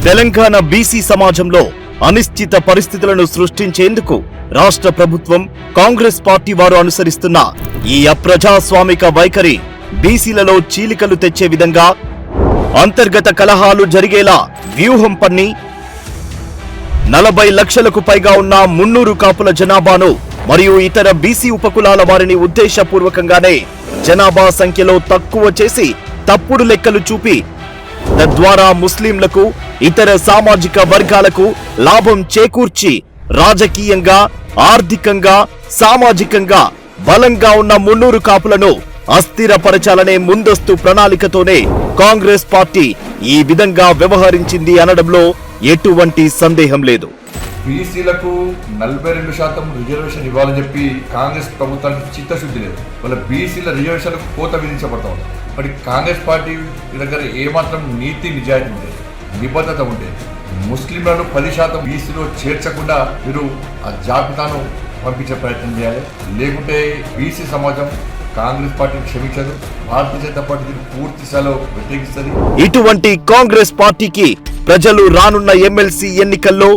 Telangana BC సమాజంలో అనిశ్చిత పరిస్థితులను సృష్టించేందుకు రాష్ట్ర ప్రభుత్వం కాంగ్రెస్ పార్టీ వారు అనుసరిస్తున్న ఈ అప్రజాస్వామిక వైఖరి బీసీలలో చీలికలు తెచ్చే విధంగా అంతర్గత కలహాలు జరిగేలా వ్యూహం పన్ని నలభై లక్షలకు పైగా ఉన్న మున్నూరు కాపుల జనాభాను మరియు ఇతర బీసీ ఉపకులాల వారిని ఉద్దేశపూర్వకంగానే జనాభా సంఖ్యలో తక్కువ చేసి తప్పుడు లెక్కలు చూపి తద్వారా ముస్లింలకు ఇతర సామాజిక వర్గాలకు లాభం చేకూర్చి రాజకీయంగా ఆర్థికంగా సామాజికంగా బలంగా ఉన్న మున్నూరు కాపులను అస్థిరపరచాలనే ముందస్తు ప్రణాళికతోనే కాంగ్రెస్ పార్టీ ఈ విధంగా వ్యవహరించింది అనడంలో ఎటువంటి సందేహం లేదు. బీసీలకు నలభై రెండు శాతం రిజర్వేషన్ ఇవ్వాలని చెప్పి కాంగ్రెస్ ప్రభుత్వానికి చిత్తశుద్ధి లేదు. వాళ్ళ బీసీల రిజర్వేషన్లకు కోత విధించబడతా ఉంది మరి కాంగ్రెస్ పార్టీ దగ్గర ఏమాత్రం నీతి నిజాయితీ లేదు. నిబద్ధత ఉండేది ముస్లింలను పది శాతం బీసీలో చేర్చకుండా మీరు ఆ జాబితాను పంపించే ప్రయత్నం చేయాలి. లేకుంటే బీసీ సమాజం కాంగ్రెస్ పార్టీని క్షమించదు. భారతీయ జనతా పార్టీ పూర్తి స్థాయిలో వ్యతిరేకిస్తుంది. ఇటువంటి కాంగ్రెస్ పార్టీకి ప్రజలు రానున్న ఎమ్మెల్సీ ఎన్నికల్లో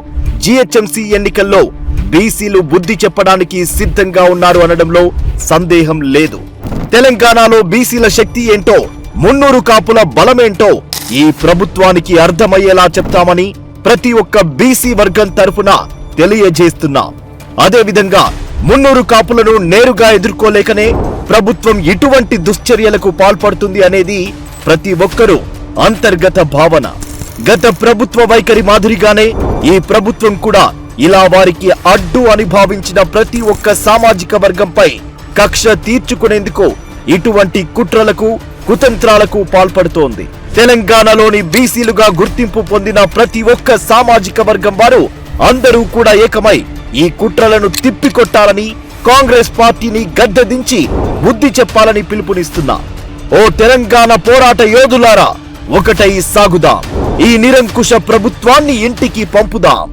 జిహెచ్ఎంసీ ఎన్నికల్లో బీసీలు బుద్ధి చెప్పడానికి సిద్ధంగా ఉన్నారు అనడంలో సందేహం లేదు. తెలంగాణలో బీసీల శక్తి ఏంటో మున్నూరు కాపుల బలమేంటో ఈ ప్రభుత్వానికి అర్థమయ్యేలా చెప్తామని ప్రతి ఒక్క బీసీ వర్గం తరఫున తెలియజేస్తున్నాం. అదేవిధంగా మున్నూరు కాపులను నేరుగా ఎదుర్కోలేకనే ప్రభుత్వం ఇటువంటి దుశ్చర్యలకు పాల్పడుతుంది అనేది ప్రతి ఒక్కరూ అంతర్గత భావన. గత ప్రభుత్వ వైఖరి మాదిరిగానే ఈ ప్రభుత్వం కూడా ఇలా వారికి అడ్డు అని భావించిన ప్రతి ఒక్క సామాజిక వర్గంపై కక్ష తీర్చుకునేందుకు ఇటువంటి కుట్రలకు కుతంత్రాలకు పాల్పడుతోంది. తెలంగాణలోని బీసీలుగా గుర్తింపు పొందిన ప్రతి ఒక్క సామాజిక వర్గం వారు అందరూ కూడా ఏకమై ఈ కుట్రలను తిప్పికొట్టాలని కాంగ్రెస్ పార్టీని గద్దదించి బుద్ధి చెప్పాలని పిలుపునిస్తున్నా. ఓ తెలంగాణ పోరాట యోధులారా ఒకటై సాగుదా. ఈ నిరంకుశ ప్రభుత్వాన్ని ఇంటికి పంపుదాం.